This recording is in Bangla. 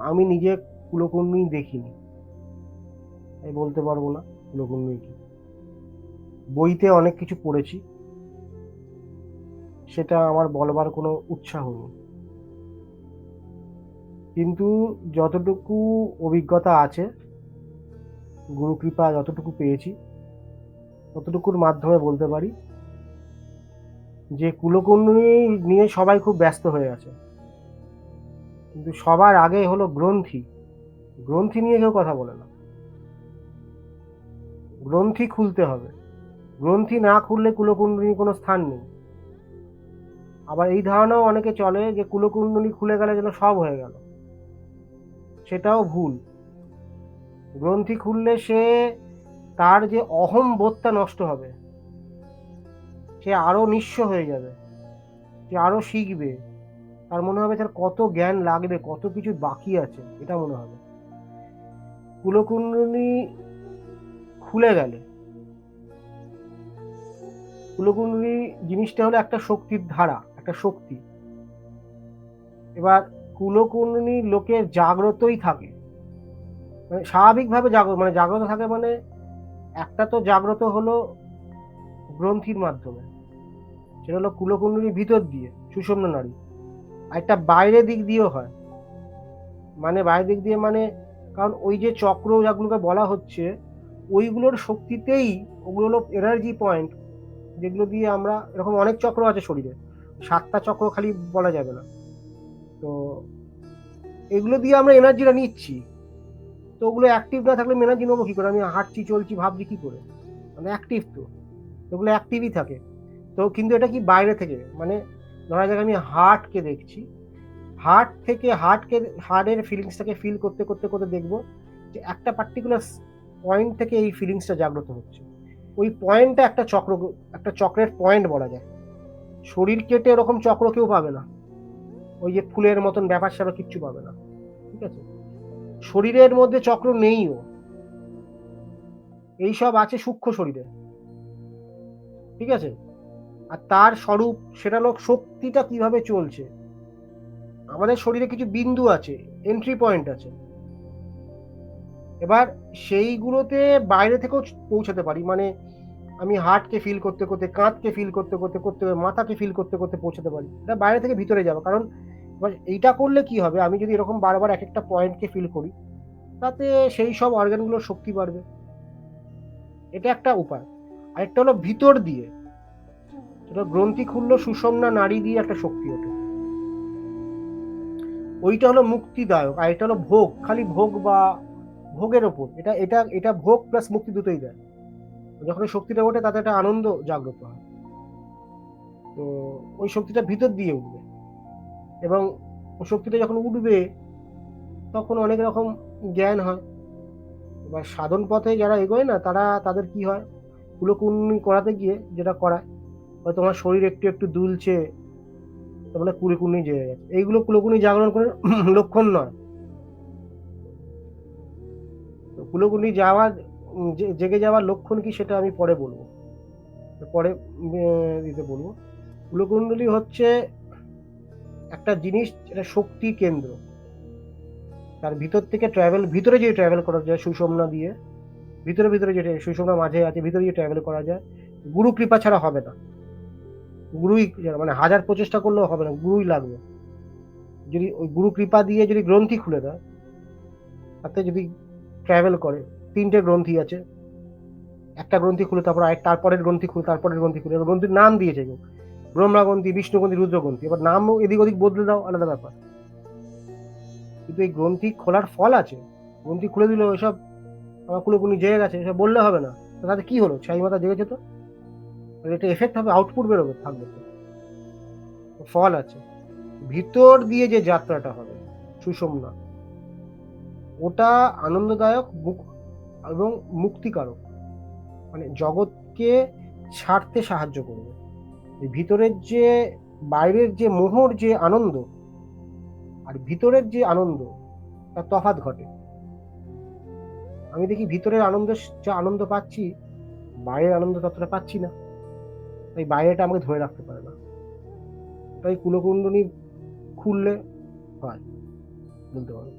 আমি নিজে কুলকুণ্ডলিনী দেখিনি। আমি বলতে পারব না কুলকুণ্ডলিনী কি। বইতে অনেক কিছু পড়েছি। সেটা আমার বলবার কোনো উৎসাহ নেই। কিন্তু যতটুকু অভিজ্ঞতা আছে গুরু কৃপা যতটুকু পেয়েছি, ততটুকুর মাধ্যমে বলতে পারি যে কুলকুণ্ডলী নিয়ে সবাই খুব ব্যস্ত হয়ে আছে। কিন্তু সবার আগে হলো গ্রন্থি। গ্রন্থি নিয়ে কেউ কথা বলে না। গ্রন্থি খুলতে হবে। গ্রন্থি না খুললে কুলকুণ্ডলী কোনো স্থান নেই। আবার এই ধারণাও অনেকে চলে যে কুলকুণ্ডলী খুলে গেলে যেন সব হয়ে গেল। সেটাও ভুল। গ্রন্থি খুললে সে তার যে অহম বোধটা নষ্ট হবে, সে আরও নিঃস্ব হয়ে যাবে, সে আরও শিখবে। তার মনে হবে তার কত জ্ঞান লাগবে, কত কিছু বাকি আছে, এটা মনে হবে। কুলকুণ্ডলী খুলে গেলে। কুলকুণ্ডলী জিনিসটা হলো একটা শক্তির ধারা, একটা শক্তি। এবার কুলকুণ্ডলী লোকের জাগ্রতই থাকে। মানে স্বাভাবিকভাবে জাগ্রত মানে জাগ্রত থাকে মানে একটা তো জাগ্রত হলো গ্রন্থির মাধ্যমে। সেটা হলো কুলকুণ্ডলীর ভিতর দিয়ে, সুষম্ন নারী। আর একটা বাইরের দিক দিয়েও হয়। মানে বাইরের দিক দিয়ে মানে কারণ ওই যে চক্র যাগুলোকে বলা হচ্ছে, ওইগুলোর শক্তিতেই ওগুলো হলো এনার্জি পয়েন্ট যেগুলো দিয়ে আমরা এরকম অনেক চক্র আছে শরীরে। সাতটা চক্র খালি বলা যাবে না। তো এগুলো দিয়ে আমরা এনার্জিটা নিচ্ছি। তো ওগুলো অ্যাক্টিভ না থাকলে এনার্জি নেব কী করে? আমি হাঁটছি, চলছি, ভাবছি কী করে? মানে অ্যাক্টিভ তো। ওগুলো অ্যাক্টিভই থাকে। তো কিন্তু এটা কি বাইরে থেকে? মানে ধরা যাক আমি হার্টকে দেখছি। হার্ট থেকে হার্টকে, হার্টের ফিলিংসটাকে ফিল করতে করতে করতে দেখব যে একটা পার্টিকুলার পয়েন্ট থেকে এই ফিলিংসটা জাগ্রত হচ্ছে। ওই পয়েন্টটা একটা চক্র, একটা চক্রের পয়েন্ট বলা যায়। শরীর কেটে এরকম চক্র কেউ পাবে না। ওই যে ফুলের মতন ব্যাপার স্যাপার কিচ্ছু পাবে না। ঠিক আছে? শরীরের মধ্যে চক্র নেইও এইসব আছে সূক্ষ্ম শরীরে। ঠিক আছে? আর তার স্বরূপ সেটা লোক শক্তিটা কীভাবে চলছে? আমাদের শরীরে কিছু বিন্দু আছে এন্ট্রি পয়েন্ট আছে। এবার সেইগুলোতে বাইরে থেকেও পৌঁছাতে পারি মানে আমি হার্টকে ফিল করতে করতে, কাঁধকে ফিল করতে করতে করতে, মাথাকে ফিল করতে করতে পৌঁছাতে পারি। এটা বাইরে থেকে ভিতরে যাবে, কারণ এবার এইটা করলে কি হবে? আমি যদি এরকম বারবার এক একটা পয়েন্টকে ফিল করি, তাতে সেই সব অর্গানগুলোর শক্তি বাড়বে। এটা একটা উপায়। আরেকটা হলো ভিতর দিয়ে। সেটা গ্রন্থি খুললো সুষমনা নারী দিয়ে একটা শক্তি ওঠে। ওইটা হলো মুক্তিদায়ক, আর এটা হলো ভোগ, খালি ভোগ বা ভোগের ওপর। এটা এটা এটা ভোগ প্লাস মুক্তি দুটোই দেয়। যখন শক্তিটা ওঠে, তাতে একটা আনন্দ জাগ্রত হয়। তো ওই শক্তিটা ভিতর দিয়ে উঠবে। এবং ওই শক্তিটা যখন উঠবে, তখন অনেক রকম জ্ঞান হয়। এবার সাধন পথে যারা এগোয় না, তারা, তাদের কি হয়? কুলকুন্নি করাতে গিয়ে যেটা করায় বা তোমার শরীর একটু একটু দুলছে তাহলে কুলকুন্নি জেগে গেছে। এইগুলো কুলকুনি জাগরণ করে লক্ষণ নয়। কুলকুনি যাওয়ার জেগে যাওয়ার লক্ষণ কি সেটা আমি পরে বলব। পরে দিতে বলব। কুলকুণ্ডলী হচ্ছে একটা জিনিস এটা শক্তি কেন্দ্র। তার ভিতর থেকে ট্রাভেল ভিতরে যে ট্রাভেল করা যায় সুষমনা দিয়ে। ভিতরে ভিতরে যেটা সুষমনা মাঝে আছে, ভিতরে যে ট্রাভেল করা যায়। গুরু কৃপা ছাড়া হবে না। গুরুই মানে হাজার প্রচেষ্টা করলেও হবে না, গুরুই লাগবে। যদি ওই গুরু কৃপা দিয়ে যদি গ্রন্থি খুলে দেয়, তাতে যদি ট্রাভেল করে, তিনটে গ্রন্থি আছে, একটা গ্রন্থি খুলে তারপর আরেক, তারপরের গ্রন্থি খুলে, তারপরের গ্রন্থি খুলে গ্রন্থির নাম দিয়েছে কেউ ব্রহ্মা গ্রন্থি, বিষ্ণু গ্রন্থি, রুদ্র গ্রন্থি, এবার নাম এদিক ওদিক বদলে দাও, আলাদা ব্যাপার। কিন্তু এই গ্রন্থি খোলার ফল আছে। গ্রন্থি খুলে দিল এসব আমার কুলোকুনি জেগে গেছে, এসব বললে হবে না। তাতে কি হলো? ছাই মাথা জেগেছে তো? এটা এফেক্ট হবে আউটপুট বেরোবে, থাকবে ফল আছে। ভিতর দিয়ে যে যাত্রাটা হবে, সুষমনা, ওটা আনন্দদায়ক এবং মুক্তিকারক। মানে জগৎকে ছাড়তে সাহায্য করবে। ভিতরের যে, বাইরের যে মোহর, যে আনন্দ, আর ভিতরের যে আনন্দ, তার তফাৎ ঘটে। আমি দেখি ভিতরের আনন্দ যা আনন্দ পাচ্ছি, বাইরের আনন্দ ততটা পাচ্ছি না। তাই বাইরেটা আমাকে ধরে রাখতে পারে না। তাই কুলকুণ্ডনী খুললে হয় বলতে পারো।